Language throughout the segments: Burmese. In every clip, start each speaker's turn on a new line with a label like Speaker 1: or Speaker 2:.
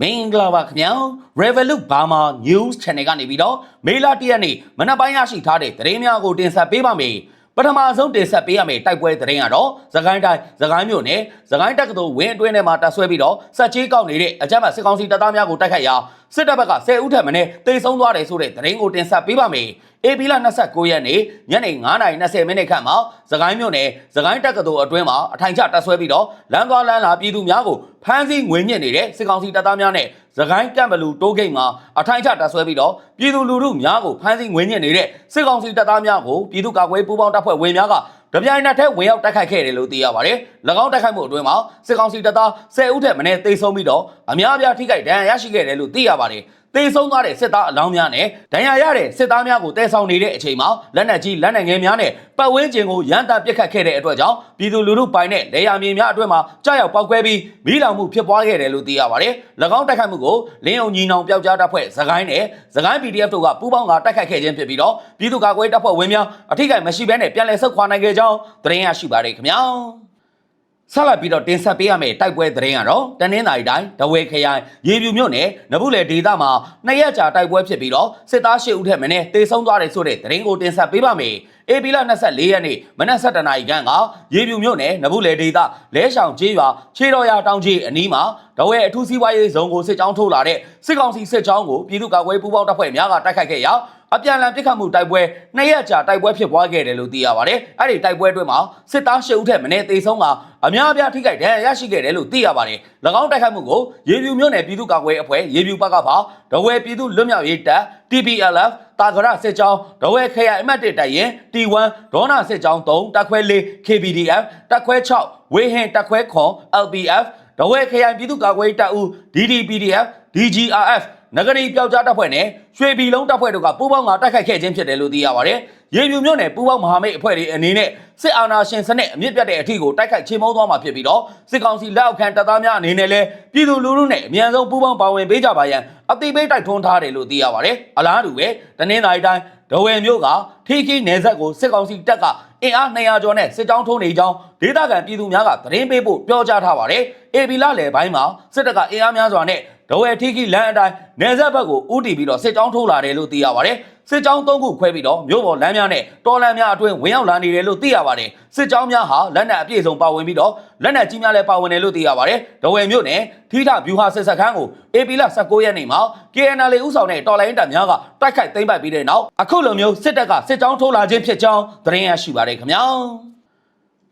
Speaker 1: မင်္ဂလာပါခင်ဗျာ Revolut Burma News Channel ကနေပြီးတော့မေလ1ရက်နေ့မနက်ပိုင်းရရှိထားတဲ့သတင်းများကိုတင်ဆက်ပေးပါမယ်ပထမဆုံးတင်ဆက်ပေးရမယ့်တိုက်ပွဲသတင်းကတော့သခိုင်းတိုင်းသခိုင်းမြို့နယ်သခိုင်းတက္ကသိုလ်ဝင်းအတွင်းထဲမှာတပ်ဆွဲပြီးတော့စက်ချေးကောက်နေတဲ့အကြမ်းဖက်စစ်ကောင်စီတပ်သားများကိုတိုက်ခိုက်ရာစစ်တပ်ဘက်က10ဦးထက်မနည်းတေဆုံးသွားတယ်ဆိုတဲ့သတင်းကိုတင်ဆက်ပေးပါမယ် အေပီလာ29ရက်နေ့ညနေ9:20မိနစ်ခန့်မှာသခိုင်းမြို့နယ်သခိုင်းတက္ကသိုလ်အတွင်းမှာအထိုင်ချတပ်ဆွဲပြီးတော့လမ်းသွားလမ်းလာပြည်သူများကိုဖမ်းဆီးငွေညစ်နေတဲ့စစ်ကောင်စီတပ်သားများနဲ့သခိုင်းကံဘလူတိုးဂိတ်မှာအထိုင်ချတပ်ဆွဲပြီးတော့ပြည်သူလူထုများကိုဖမ်းဆီးငွေညစ်နေတဲ့စစ်ကောင်စီတပ်သားများကိုပြည်သူ့ကာကွယ်ပူးပေါင်းတပ်ဖွဲ့ဝင်များကတပြိုင်နက်တည်းဝင်ရောက်တိုက်ခိုက်ခဲ့တယ်လို့သိရပါတယ်။၎င်းတိုက်ခိုက်မှုအတွင်းမှာစစ်ကောင်စီတပ်သား10ဦးထက်မနည်းသေဆုံးပြီးတော့အများအပြားထိခိုက်ဒဏ်ရာရရှိခဲ့တယ်လို့သိရပါတယ်။ သေဆုံးသွားတဲ့စစ်သားအလောင်းများနဲ့ဒဏ်ရာရတဲ့စစ်သားများကိုတဲဆောင်နေတဲ့အချိန်မှာလက်နက်ကြီးလက်နက်ငယ်များနဲ့ပတ်ဝန်းကျင်ကိုရန်တပ်ပစ်ခတ်ခဲ့တဲ့အတွက်ကြောင့်ပြည်သူလူထုပိုင်တဲ့လေယာဉ်မြေများအတွင်းမှာကြားရောက်ပောက်ကွဲပြီးမိလောင်မှုဖြစ်ပွားခဲ့တယ်လို့သိရပါတယ်။၎င်းတိုက်ခိုက်မှုကိုလင်းအောင်ညီနောင်ပျောက်ကြားတပ်ဖွဲ့သခိုင်းနဲ့သခိုင်း PDF တို့ကပူးပေါင်းကတိုက်ခိုက်ခဲ့ခြင်းဖြစ်ပြီးတော့ပြည်သူ့ကာကွယ်တပ်ဖွဲ့ဝင်များအထိကိမရှိဘဲနဲ့ပြန်လည်ဆုတ်ခွာနိုင်ခဲ့ကြောင်းသတင်းရရှိပါတယ်ခင်ဗျာ။ ဆက်လက်ပြီးတော့တင်ဆက်ပေးရမယ့်တိုက်ပွဲသတင်းကတော့တနင်္သာရီတိုင်းဒဝဲခရိုင်ရေပြူမြို့နယ်နဘူးလေဒေသမှာနှစ်ရက်ကြာတိုက်ပွဲဖြစ်ပြီးတော့စစ်သား၈ဦးထက်မင်းတေဆုံးသွားတယ်ဆိုတဲ့သတင်းကိုတင်ဆက်ပေးပါမယ်။အေပီလာ24ရက်နေ့မနက်7:00နာရီခန့်ကရေပြူမြို့နယ်နဘူးလေဒေသလဲဆောင်ကျေးရွာခြေတော်ရတောင်ကြီးအနီးမှာဒဝဲအထူးစီးပွားရေးဇုံကိုစစ်ကြောင်းထုတ်လာတဲ့စစ်ကောင်စီစစ်ကြောင်းကိုပြည်သူ့ကာကွယ်ပူးပေါင်းတပ်ဖွဲ့များကတိုက်ခိုက်ခဲ့ရာ အပြန်အလှန်ပစ်ခတ်မှုတိုက်ပွဲနှစ်ရက်ကြာတိုက်ပွဲဖြစ်ပွားခဲ့တယ်လို့သိရပါတယ်။အဲ့ဒီတိုက်ပွဲအတွင်းမှာစစ်သား၈ဦးထက်မင်းတေဆုံးကအများအပြားထိခိုက်ဒဏ်ရာရရှိခဲ့တယ်လို့သိရပါတယ်။၎င်းတိုက်ခိုက်မှုကိုရေပြူမြို့နယ်ပြည်သူ့ကာကွယ်အဖွဲ့ရေပြူဘက်ကပါဒဝဲပြည်သူ့လွတ်မြောက်ရေးတပ် TPLF တာဂရစစ်ကြောင်းဒဝဲခရိုင်အမှတ်1တပ်ရင် T1 ဒေါနာစစ်ကြောင်း3တပ်ခွဲ4 KPDF တပ်ခွဲ6ဝေဟင်တပ်ခွဲခွန် LPF ဒဝဲခရိုင်ပြည်သူ့ကာကွယ်ရေးတပ်ဦး DDPDF DGRF နဂရီပျောက်ကြားတပ်ဖွဲ့နဲ့ရွှေပြည်လုံးတပ်ဖွဲ့တို့ကပူးပေါင်းကတိုက်ခိုက်ခဲ့ခြင်းဖြစ်တယ်လို့သိရပါတယ်။ရေပြူမြို့နယ်ပူးပေါင်းမဟာမိတ်အဖွဲ့တွေအနေနဲ့စစ်အာဏာရှင်စနစ်အမြင့်ပြတ်တဲ့အထီကိုတိုက်ခိုက်ချေမှုန်းသွားမှာဖြစ်ပြီးတော့စစ်ကောင်စီလက်အောက်ခံတပ်သားများအနေနဲ့လည်းပြည်သူလူထုနဲ့အမြန်ဆုံးပူးပေါင်းပါဝင်ပေးကြပါရန်အသိပေးတိုက်ထွန်းထားတယ်လို့သိရပါတယ်။အလားတူပဲတနင်္သာရီတိုင်းဒဝယ်မြို့ကထီခီနယ်ဆက်ကိုစစ်ကောင်စီတပ်ကအင်အား200ကျော်နဲ့စစ်ကြောင်းထိုးနေကြောင်းဒေသခံပြည်သူများကသတင်းပေးဖို့ပြောကြားထားပါတယ်။အေပီလာလယ်ပိုင်းမှာစစ်တပ်ကအင်အားများစွာနဲ့ ဒဝယ်ထီခီလမ်းအတိုင်းနယ်ဆက်ဘက်ကိုဦးတည်ပြီးတော့စစ်ကြောင်းထိုးလာတယ်လို့သိရပါတယ်။စစ်ကြောင်း၃ခုခွဲပြီးတော့မြို့ပေါ်လမ်းများနဲ့တော်လမ်းများအတွင်းဝင်ရောက်လာနေတယ်လို့သိရပါတယ်။စစ်ကြောင်းများဟာလက်နက်အပြည့်စုံပါဝင်ပြီးတော့လက်နက်ကြီးများလည်းပါဝင်တယ်လို့သိရပါတယ်။ဒဝယ်မြို့နယ်ထီထဗျူဟာစစ်စခန်းကိုအေပီလာ19ရက်နေ့မှာ KNL ဦးဆောင်တဲ့တော်လိုင်းတပ်များကတိုက်ခိုက်သိမ်းပိုက်ပြီးတဲ့နောက်အခုလိုမျိုးစစ်တပ်ကစစ်ကြောင်းထိုးလာခြင်းဖြစ်ကြောင်းသတင်းရရှိပါတယ်ခင်ဗျာ။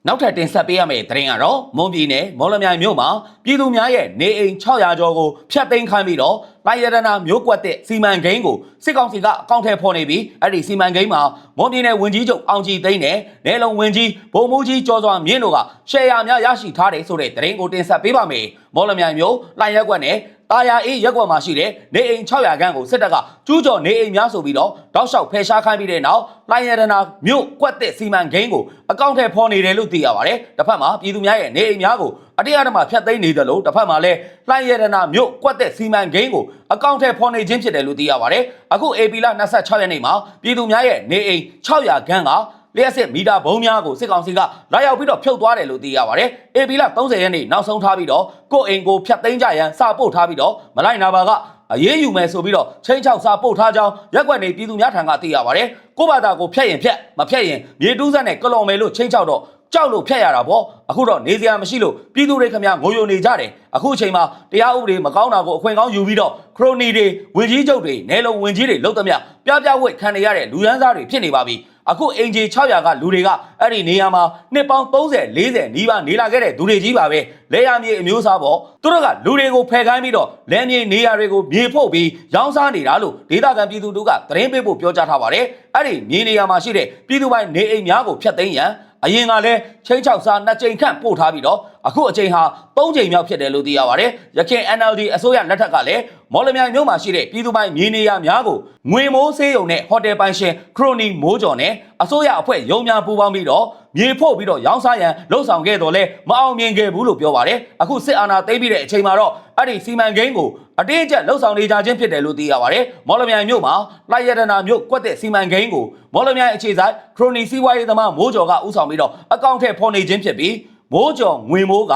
Speaker 1: နောက်ထပ်တင်ဆက်ပေးရမယ့်သတင်းကတော့မွန်ပြည်နယ်မော်လမြိုင်မြို့မှာပြည်သူများရဲ့နေအိမ်600ကျော်ကိုဖျက်သိမ်းခိုင်းပြီးတော့ လိုက်ရတနာမြို့ကွက်တဲ့စီမံကိန်းကိုစစ်ကောင်စီကအကောင့်ထဲဖော်နေပြီးအဲ့ဒီစီမံကိန်းမှာမွန်ပြည်နယ်ဝန်ကြီးချုပ်အောင်ကြည်သိန်းနဲ့နယ်လုံဝန်ကြီးဗိုလ်မှူးကြီးကျော်စွာမြင့်တို့ကရှယ်ယာများရရှိထားတယ်ဆိုတဲ့သတင်းကိုတင်ဆက်ပေးပါမယ်မော်လမြိုင်မြို့လိုက်ရက်ကွက်နဲ့တာယာအေးရက်ကွက်မှာရှိတဲ့နေအိမ်600ခန်းကိုစစ်တပ်ကကျူးကျော်နေအိမ်များဆိုပြီးတော့တောက်လျှောက်ဖယ်ရှားခိုင်းပြီးတဲ့နောက်လိုင်ရတနာမြို့ကွက်တဲ့စီမံကိန်းကိုအကောင့်ထဲဖော်နေတယ်လို့သိရပါတယ်။တစ်ဖက်မှာပြည်သူများရဲ့နေအိမ်များကို အတရားဓမ္မဖျက်သိမ်းနေတယ်လို့တစ်ဖက်မှာလည်းလိုင်ရတနာမြို့ကွက်တဲ့စီမံကိန်းကိုအကောင့်ထဲဖော်နေခြင်းဖြစ်တယ်လို့သိရပါတယ်။အခု AP လ26ရက်နေ့မှာပြည်သူများရဲ့နေအိမ်600ခန်းကလျှက်စစ်မီတာဘုံများကိုစစ်ကောင်စီကလာရောက်ပြီးတော့ဖြုတ်သွားတယ်လို့သိရပါတယ်။ AP လ30ရက်နေ့နောက်ဆုံးထားပြီးတော့ကိုယ့်အိမ်ကိုဖျက်သိမ်းကြရန်စာပို့ထားပြီးတော့မလိုက်နာပါကအရေးယူမယ်ဆိုပြီးတော့ချင်းချောက်စာပို့ထားကြောင်းရက်ွက်နေပြည်သူများထံကသိရပါတယ်။ကိုယ့်ဘာသာကိုဖျက်ရင်ဖျက်မဖျက်ရင်မြေတူးစက်နဲ့ကလော်မယ်လို့ချင်းချောက်တော့ ကြောက်လို့ဖျက်ရတာပေါ့အခုတော့နေစရာမရှိလို့ပြည်သူတွေခမငိုယိုနေကြတယ်အခုအချိန်မှာတရားဥပဒေမကောင်းတာကိုအခွင့်ကောင်းယူပြီးတော့ခရိုနီတွေဝင်ကြီးချုပ်တွေနယ်လုံဝင်ကြီးတွေလောက်သမျှပြပြဝိတ်ခံနေရတဲ့လူရန်သားတွေဖြစ်နေပါပြီအခုအင်ဂျီ600ကလူတွေကအဲ့ဒီနေရာမှာနှစ်ပေါင်း30 40နီးပါးနေလာခဲ့တဲ့သူတွေကြီးပါပဲလဲရမြေအမျိုးသားပေါ့သူတို့ကလူတွေကိုဖယ်ခိုင်းပြီးတော့လဲမြေနေရာတွေကိုမြေဖုတ်ပြီးရောင်းစားနေတာလို့ဒေသခံပြည်သူတို့ကသတင်းပေးဖို့ပြောကြားထားပါတယ်အဲ့ဒီမြေနေရာမှာရှိတဲ့ပြည်သူပိုင်းနေအိမ်များကိုဖျက်သိမ်းရန် အရင်ကလည်းချင်းချောက်စားနှစ်ကြိမ်ခန့်ပို့ထားပြီးတော့အခုအချိန်ဟာ၃ကြိမ်မြောက်ဖြစ်တယ်လို့သိရပါတယ်။ရခိုင် NLD အစိုးရလက်ထက်ကလည်းမော်လမြိုင်မြို့မှာရှိတဲ့ပြည်သူပိုင်းမြေနေရများကိုငွေမိုးဆေးရုံနဲ့ဟိုတယ်ပိုင်ရှင်ခရိုနီမိုးကျော်နဲ့အစိုးရအဖွဲ့ရုံများပူးပေါင်းပြီးတော့မြေဖို့ပြီးတော့ရောင်းစားရန်လှုံ့ဆော်ခဲ့တော်လဲမအောင်မြင်ခဲ့ဘူးလို့ပြောပါတယ်။အခုစစ်အာဏာသိမ်းပြီးတဲ့အချိန်မှာတော့အဲ့ဒီစီမံကိန်းကို အတင်းအကျပ်လှုံ့ဆော်နေကြခြင်းဖြစ်တယ်လို့သိရပါတယ်။မော်လမြိုင်မြို့မှာလိုက်ရတနာမြို့ကွက်တဲ့စီမံကိန်းကိုမော်လမြိုင်အခြေဆိုင်ခရိုနီစီးပွားရေးသမားမိုးကျော်ကဥဆောင်ပြီးတော့အကောင့်ထဲဖော်နေခြင်းဖြစ်ပြီးမိုးကျော်ငွေမိုးက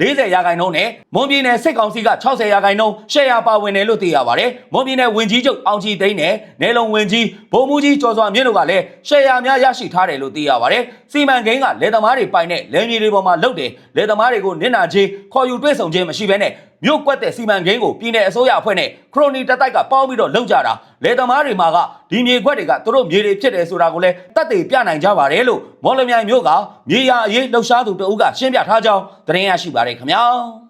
Speaker 1: 40ရာခိုင်နှုန်းနဲ့မွန်ပြည်နယ်စစ်ကောင်စီက60ရာခိုင်နှုန်းရှယ်ယာပါဝင်တယ်လို့သိရပါတယ်မွန်ပြည်နယ်ဝင်ကြီးချုပ်အောင်ကြည်သိန်းနဲ့နယ်လုံဝင်ကြီးဗိုလ်မှူးကြီးကျော်စွာမြင့်တို့ကလည်းရှယ်ယာများရရှိထားတယ်လို့သိရပါတယ်စီမံကိန်းကလယ်သမားတွေပိုင်တဲ့လယ်မြေတွေပေါ်မှာလုပ်တယ်လယ်သမားတွေကိုနစ်နာချင်းခေါ်ယူတွေ့ဆုံခြင်းမရှိဘဲနဲ့ မြို့ကွက်တဲ့စီမံကိန်းကိုပြည်내အစိုးရအဖွဲ့နဲ့ခရိုနီတက်တိုက်ကပေါင်းပြီးတော့လုပ်ကြတာလယ်သမားတွေမှာကဒီမြေကွက်တွေကသူတို့မြေတွေဖြစ်တယ်ဆိုတာကိုလည်းတက်သေးပြနိုင်ကြပါတယ်လို့မော်လမြိုင်မြို့ကမြေယာအရေးလှုပ်ရှားသူတအုပ်ကရှင်းပြထားကြောင်းသတင်းရရှိပါတယ်ခင်ဗျာ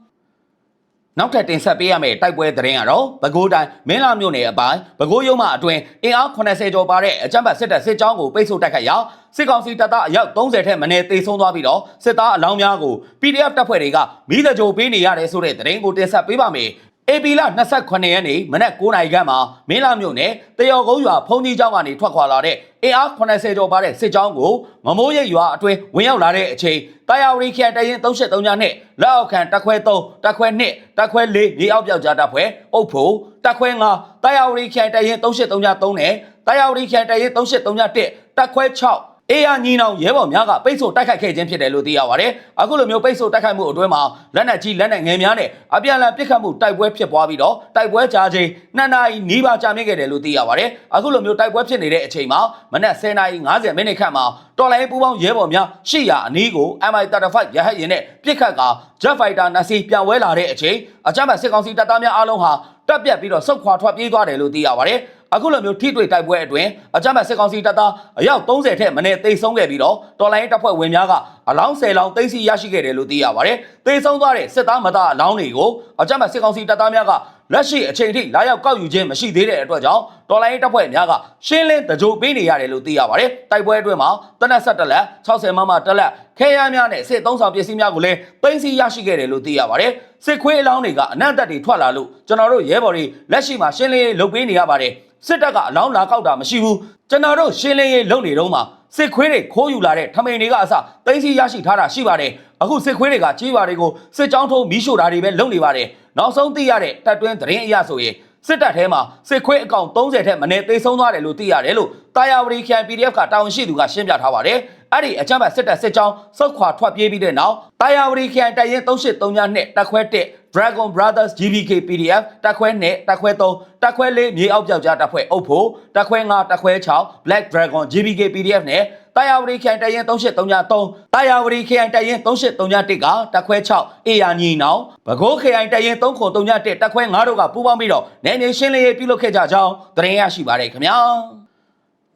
Speaker 1: နောက်ထပ်တင်ဆက်ပေးရမယ့်တိုက်ပွဲသတင်းကတော့ပဲခူးတိုင်းမင်းလာမြို့နယ်အပိုင်းပဲခူးရုံးမှအတွင်အင်အား80ကျော်ပါတဲ့အကြမ်းဖက်စစ်တပ်စစ်ကြောင်းကိုပိတ်ဆို့တိုက်ခိုက်ရာစစ်ကောင်စီတပ်သားအယောက်30ထက်မနည်းသေဆုံးသွားပြီးတော့စစ်သားအလောင်းများကို PDF တပ်ဖွဲ့တွေကမိသကြိုပေးနေရတယ်ဆိုတဲ့သတင်းကိုတင်ဆက်ပေးပါမယ်။ AP လ28ရက်နေ့မနက်9:00နာရီခန့်မှာမင်းလာမြို့နယ်တယော်ကုန်းရွာဖုန်ကြီးကျောင်းကနေထွက်ခွာလာတဲ့အင်အား80ကျော်ပါတဲ့စစ်ကြောင်းကိုမမိုးရိပ်ရွာအတွင်းဝင်ရောက်လာတဲ့အချိန်တာယာဝရီခရိုင်တရင်373ညနဲ့လက်အောက်ခံတက်ခွဲ3တက်ခွဲ2တက်ခွဲ4မြေအောက်ပြောက်ကြားတပ်ဖွဲ့အုပ်ဖို့တက်ခွဲ5တာယာဝရီခရိုင်တရင်373ည3နဲ့တာယာဝရီခရိုင်တရင်373ည1တက်ခွဲ6 အေးရညီနောင်ရဲဘော်များကပိတ်ဆို့တိုက်ခိုက်ခဲ့ခြင်းဖြစ်တယ်လို့သိရပါတယ်။အခုလိုမျိုးပိတ်ဆို့တိုက်ခိုက်မှုအတွင်းမှာလက်နက်ကြီးလက်နက်ငယ်များနဲ့အပြန်အလှန်ပစ်ခတ်မှုတိုက်ပွဲဖြစ်ပွားပြီးတော့တိုက်ပွဲကြာချိန်2နာရီနီးပါးကြာမြင့်ခဲ့တယ်လို့သိရပါတယ်။အခုလိုမျိုးတိုက်ပွဲဖြစ်နေတဲ့အချိန်မှာမနက်10နာရီ50မိနစ်ခန့်မှာတော်လိုင်းပူပေါင်းရဲဘော်များရှေ့ရအနီးကို MI35 ရဟတ်ယာဉ်နဲ့ပစ်ခတ်က Jet Fighter နှစ်စီးပြန်ဝဲလာတဲ့အချိန်အကြမ်းဖက်စစ်ကောင်စီတပ်သားများအားလုံးဟာတပ်ပြတ်ပြီးတော့ဆုတ်ခွာထွက်ပြေးသွားတယ်လို့သိရပါတယ်။ အခုလိုမျိုးထိတွေ့တိုက်ပွဲအတွင်းအကြမ်းဖက်စစ်ကောင်စီတပ်သားအယောက်30ထက်မနည်းသေဆုံးခဲ့ပြီးတော့တော်လိုင်းတပ်ဖွဲ့ဝင်များကအလောင်း10လောင်းသိမ်းဆီးရရှိခဲ့တယ်လို့သိရပါတယ်။သေဆုံးသွားတဲ့စစ်သားမသားအလောင်းတွေကိုအကြမ်းဖက်စစ်ကောင်စီတပ်သားများကလက်ရှိအချိန်ထိလာရောက်ကောက်ယူခြင်းမရှိသေးတဲ့အတွက်ကြောင့်တော်လိုင်းတပ်ဖွဲ့များကရှင်းလင်းတကြိုပေးနေရတယ်လို့သိရပါတယ်။တိုက်ပွဲအတွင်းမှာတနက်ဆက်တက်လက်60မမတက်လက်ခဲယမ်းများနဲ့စစ်သုံးဆောင်ပစ္စည်းများကိုလည်းသိမ်းဆီးရရှိခဲ့တယ်လို့သိရပါတယ်။စစ်ခွေးအလောင်းတွေကအနံ့တက်တွေထွက်လာလို့ကျွန်တော်တို့ရဲဘော်တွေလက်ရှိမှာရှင်းလင်းရေးလုပ်ပေးနေရပါတယ်။ စစ်တပ်ကအလောင်းလာကောက်တာမရှိဘူးကျွန်တော်တို့ရှင်းလင်းရေးလုပ်နေတော့မှစစ်ခွေးတွေခိုးယူလာတဲ့ထမိန်တွေကအစသိမ်းဆီးရရှိထားတာရှိပါတယ်အခုစစ်ခွေးတွေကကြီးပါတွေကိုစစ်ကြောင်းထိုးမီးရှို့တာတွေပဲလုပ်နေပါတယ်နောက်ဆုံးသိရတဲ့တပ်တွင်းသတင်းအရဆိုရင်စစ်တပ်ထဲမှာစစ်ခွေးအကောင့်30ထက်မနည်းသေဆုံးသွားတယ်လို့သိရတယ်လို့တာယာဝတီခရိုင် PDF ကတာဝန်ရှိသူကရှင်းပြထားပါတယ်အဲ့ဒီအကြမ်းဖက်စစ်တပ်စစ်ကြောင်းစုတ်ခွာထွက်ပြေးပြီးတဲ့နောက်တာယာဝတီခရိုင်တရင်383ညနဲ့တက်ခွဲ1 Dragon Brothers GBK PDF တက်ခွဲ2တက်ခွဲ3တက်ခွဲ4မြေအောက်ပြောက်ကြားတပ်ဖွဲ့အုပ်ဖို့တက်ခွဲ5တက်ခွဲ6 Black Dragon GBK PDF နဲ့တာယာဝတီခရိုင်တရင်383ည3တာယာဝတီခရိုင်တရင်383ည1ကတက်ခွဲ6အေယာညီနောင်ဘကိုးခရိုင်တရင်3ခု3ည1တက်ခွဲ5တို့ကပူးပေါင်းပြီးတော့နယ်မြေရှင်းလင်းရေးပြုလုပ်ခဲ့ကြကြောင်းသတင်းရရှိပါတယ်ခင်ဗျာ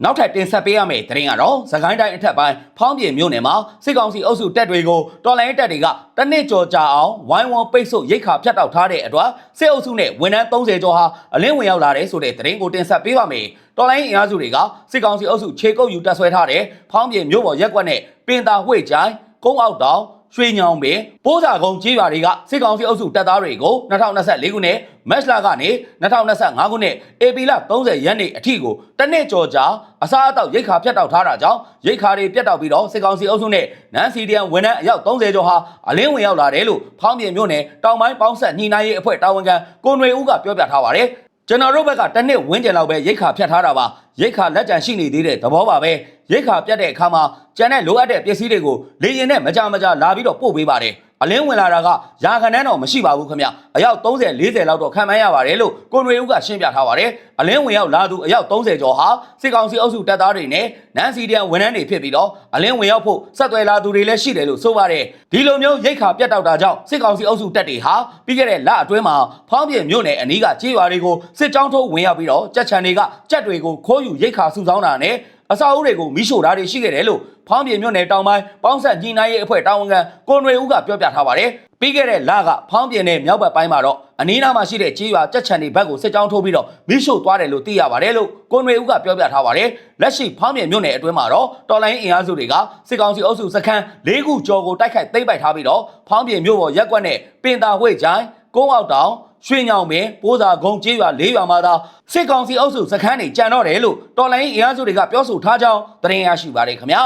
Speaker 1: နောက်ထပ်တင်ဆက်ပေးရမယ့်သတင်းကတော့သခိုင်းတိုင်းအထက်ပိုင်းဖောင်းပြင်မြို့နယ်မှာစစ်ကောင်စီအုပ်စုတပ်တွေကိုတော်လိုင်းတပ်တွေကတနစ်ကြော်ကြအောင်ဝိုင်းဝန်းပိတ်ဆို့ရိတ်ခါဖြတ်တောက်ထားတဲ့အတွက်စစ်အုပ်စုနဲ့ဝန်ထမ်း30ကျော်ဟာအလင်းဝင်ရောက်လာတဲ့ဆိုတဲ့သတင်းကိုတင်ဆက်ပေးပါမယ်။တော်လိုင်းအင်အားစုတွေကစစ်ကောင်စီအုပ်စုခြေကုပ်ယူတပ်ဆွဲထားတဲ့ဖောင်းပြင်မြို့ပေါ်ရက်ကွက်နဲ့ပင်သာဝှေ့ချိုင်းကုန်းအောက်တောင် ရွှေညောင်ပင်ပိုးစာကုန်းကြေးရွာတွေကစစ်ကောင်စီအုပ်စုတပ်သားတွေကို2024ခုနှစ်မတ်လကနေ2025ခုနှစ်ဧပြီလ30ရက်နေ့အထိကိုတနစ်ကြော်ကြာအစားအသောက်ရိတ်ခါဖြတ်တောက်ထားတာကြောင့်ရိတ်ခါတွေပြတ်တောက်ပြီးတော့စစ်ကောင်စီအုပ်စုနဲ့နန်စီဒီယန်ဝန်ထမ်းအယောက်30ကျော်ဟာအလင်းဝင်ရောက်လာတယ်လို့ဖောင်းပြင်မြို့နယ်တောင်ပိုင်းပေါင်းဆက်ညီနိုင်ရေးအဖွဲ့တာဝန်ခံကိုຫນွေဦးကပြောပြထားပါတယ် ကျွန်တော်တို့ဘက်ကတစ်နှစ်ဝန်းကျင်လောက်ပဲရိတ်ခါဖြတ်ထားတာပါရိတ်ခါလက်ကျန်ရှိနေသေးတဲ့သဘောပါပဲရိတ်ခါပြတ်တဲ့အခါမှာကျန်တဲ့လိုအပ်တဲ့ပစ္စည်းတွေကိုလေရင်နဲ့မကြမကြလာပြီးတော့ပို့ပေးပါတယ် အလင်းဝင်လာတာကရာခဏန်းတော့မရှိပါဘူးခင်ဗျအယောက်30 40လောက်တော့ခံမှန်းရပါတယ်လို့ကိုຫນွေဦးကရှင်းပြထားပါတယ်အလင်းဝင်ရောက်လာသူအယောက်30ကျော်ဟာစစ်ကောင်စီအုပ်စုတပ်သားတွေနဲ့နန်စီဒီယန်ဝန်ထမ်းတွေဖြစ်ပြီးတော့အလင်းဝင်ရောက်ဖို့ဆက်သွယ်လာသူတွေလည်းရှိတယ်လို့ဆိုပါတယ်ဒီလိုမျိုးရိတ်ခါပြတ်တောက်တာကြောင့်စစ်ကောင်စီအုပ်စုတပ်တွေဟာပြီးခဲ့တဲ့လအတွင်းမှာဖောင်းပြင်းမြို့နယ်အနီးကကြေးရွာတွေကိုစစ်ကြောင်းထုတ်ဝင်ရောက်ပြီးတော့ကြက်ချန်တွေကကြက်တွေကိုခိုးယူရိတ်ခါစုဆောင်းတာနဲ့ အဆောက်အဦတွေကိုမိရှို့တာတွေရှိခဲ့တယ်လို့ဖောင်းပြေမြို့နယ်တောင်ပိုင်းပေါင်းဆက်ညီနိုင်ရေးအဖွဲ့တာဝန်ခံကိုနွေဦးကပြောပြထားပါတယ်။ပြီးခဲ့တဲ့လကဖောင်းပြေနယ်မြောက်ဘက်ပိုင်းမှာတော့အနီးနားမှာရှိတဲ့ကြေးရွာကြက်ချန်တွေဘက်ကိုစစ်ကြောင်းထိုးပြီးတော့မိရှို့သွားတယ်လို့သိရပါတယ်လို့ကိုနွေဦးကပြောပြထားပါတယ်။လက်ရှိဖောင်းပြေမြို့နယ်အတွင်းမှာတော့တော်လိုင်းအင်အားစုတွေကစစ်ကောင်စီအုပ်စုစခန်း၄ခုကျော်ကိုတိုက်ခိုက်သိမ်းပိုက်ထားပြီးတော့ဖောင်းပြေမြို့ပေါ်ရက်ကွက်နဲ့ပင်တာဝိတ်ချိုင်းကုန်းအောက်တောင် ရွှေညောင်ပင်ပိုးစာကုန်းကျေးရွာ၄ရွာမှာသာစစ်ကောင်စီအုပ်စုစခန်းတွေကြံတော့တယ်လို့တော်လိုင်းအင်အားစုတွေကပြောဆိုထားကြောင်းသတင်းရရှိပါတယ်ခင်ဗျာ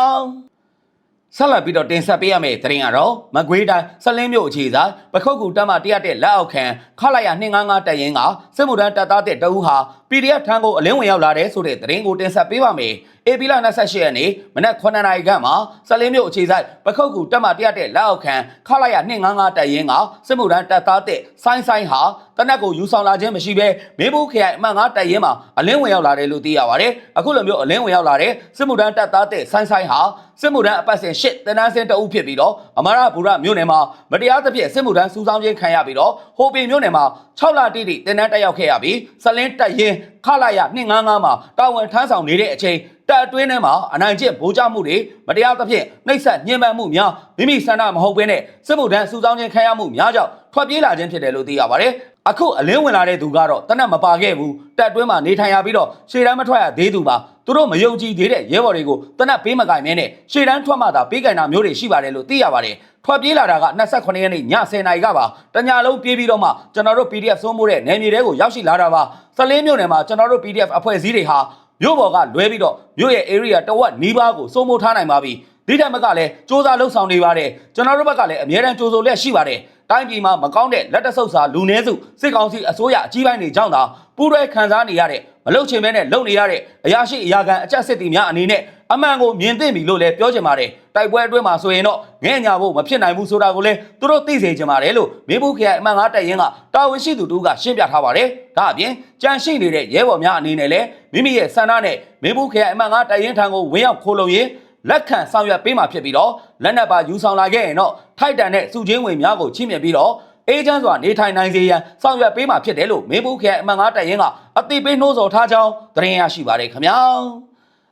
Speaker 1: ဆက်လက်ပြီးတော့တင်ဆက်ပေးရမယ့်သတင်းကတော့မကွေးတိုင်းဆလင်းမြို့အခြေဆိုင်ပခုတ်ကူတက်မတရတဲ့လက်အောက်ခံခလိုက်ရ255တပ်ရင်းကစစ်မှုထမ်းတပ်သားတဲ့တအူးဟာ PDF ထမ်းကိုအလင်းဝင်ရောက်လာတဲ့ဆိုတဲ့သတင်းကိုတင်ဆက်ပေးပါမယ်အေပီလာ28ရက်နေ့မနက်9နာရီခန့်မှာစလင်းမြို့အခြေဆိုင်ပခုတ်ကူတက်မတရတဲ့လက်အောက်ခံခလာရ255တပ်ရင်းကစစ်မှုထမ်းတပ်သားတဲ့ဆိုင်းဆိုင်းဟာတနက်ကိုယူဆောင်လာခြင်းမရှိဘဲမင်းဘူးခရိုင်အမှတ်9တပ်ရင်းမှာအလင်းဝင်ရောက်လာတယ်လို့သိရပါတယ်အခုလိုမျိုးအလင်းဝင်ရောက်လာတဲ့စစ်မှုထမ်းတပ်သားတဲ့ဆိုင်းဆိုင်းဟာစစ်မှုထမ်းအပတ်စဉ်8တန်းတန်းစင်တအုပ်ဖြစ်ပြီးတော့အမရဘူရမြို့နယ်မှာမတရားသဖြင့်စစ်မှုထမ်းစူးစောင်းခြင်းခံရပြီးတော့ဟိုပင်မြို့နယ်မှာ6လတိတိတင်တန်းတက်ရောက်ခဲ့ရပြီးစလင်းတက်ရင်ခလာရ255မှာတာဝန်ထမ်းဆောင်နေတဲ့အချိန် တက်အတွင်းထဲမှာအနိုင်ကျင့်ဗိုလ်ချမှုတွေမတရားသဖြင့်နှိပ်စက်ညှဉ်းပန်းမှုများမိမိဆန္ဒမဟုတ်ဘဲနဲ့စစ်မှုထမ်းစူးစောင်းခြင်းခံရမှုများကြောင့်ထွက်ပြေးလာခြင်းဖြစ်တယ်လို့သိရပါတယ်အခုအလင်းဝင်လာတဲ့သူကတော့တနက်မပါခဲ့ဘူးတက်အတွင်းမှာနေထိုင်ရပြီးတော့ရှေ့တန်းမထွက်ရသေးသူပါသူတို့မယုံကြည်သေးတဲ့ရဲဘော်တွေကိုတနက်ပေးမကင်မဲနဲ့ရှေ့တန်းထွက်မှသာပေးကင်တာမျိုးတွေရှိပါတယ်လို့သိရပါတယ်ထွက်ပြေးလာတာက28ရက်နေ့ည10:00နာရီကပါတညာလုံးပြေးပြီးတော့မှကျွန်တော်တို့ PDF စိုးမိုးတဲ့နယ်မြေတွေကိုရောက်ရှိလာတာပါစလင်းမြို့နယ်မှာကျွန်တော်တို့ PDF အဖွဲ့အစည်းတွေဟာ မြို့ပေါ်ကလွဲပြီးတော့မြို့ရဲ့ area တဝက်နီးပါးကိုစိုးမိုးထားနိုင်ပါပြီဒီတိုင်ဘက်ကလည်းစ조사လှုပ်ဆောင်နေပါတယ်ကျွန်တော်တို့ဘက်ကလည်းအများတန်းကြိုးစိုးလက်ရှိပါတယ်တိုင်းပြည်မှာမကောင်းတဲ့လက်တဆုပ်စာလူနည်းစုစစ်ကောင်စီအစိုးရအကြီးပိုင်းတွေကြောင့်သာပူးတွဲခံစားနေရတဲ့မလုတ်ချင်မဲနဲ့လုံနေရတဲ့အရာရှိအရာခံအကြက်စစ်တီများအနေနဲ့ အမှန်ကိုမြင်သိပြီလို့လည်းပြောချင်ပါတယ်တိုက်ပွဲအတွင်းမှာဆိုရင်တော့ငဲ့ညာဖို့မဖြစ်နိုင်ဘူးဆိုတာကိုလည်းသူတို့သိစေချင်ပါတယ်လို့မင်းဘူးခရိုင်အမှန်၅တက်ရင်ကတာဝန်ရှိသူတို့ကရှင်းပြထားပါတယ်ဒါအပြင်ကြံရှိနေတဲ့ရဲဘော်များအနေနဲ့လည်းမိမိရဲ့ဆန္ဒနဲ့မင်းဘူးခရိုင်အမှန်၅တက်ရင်ထံကိုဝင်ရောက်ခိုးလုံရင်လက်ခံဆောင်ရွက်ပေးမှာဖြစ်ပြီးတော့လက်နက်ပါယူဆောင်လာခဲ့ရင်တော့ထိုက်တန်တဲ့စုချင်းဝင်များကိုချိမြင်ပြီးတော့အေဂျင့်စွာနေထိုင်နိုင်စေရန်ဆောင်ရွက်ပေးမှာဖြစ်တယ်လို့မင်းဘူးခရိုင်အမှန်၅တက်ရင်ကအတိပေးနှိုးဆော်ထားကြောင်းသတင်းရရှိပါတယ်ခင်ဗျာ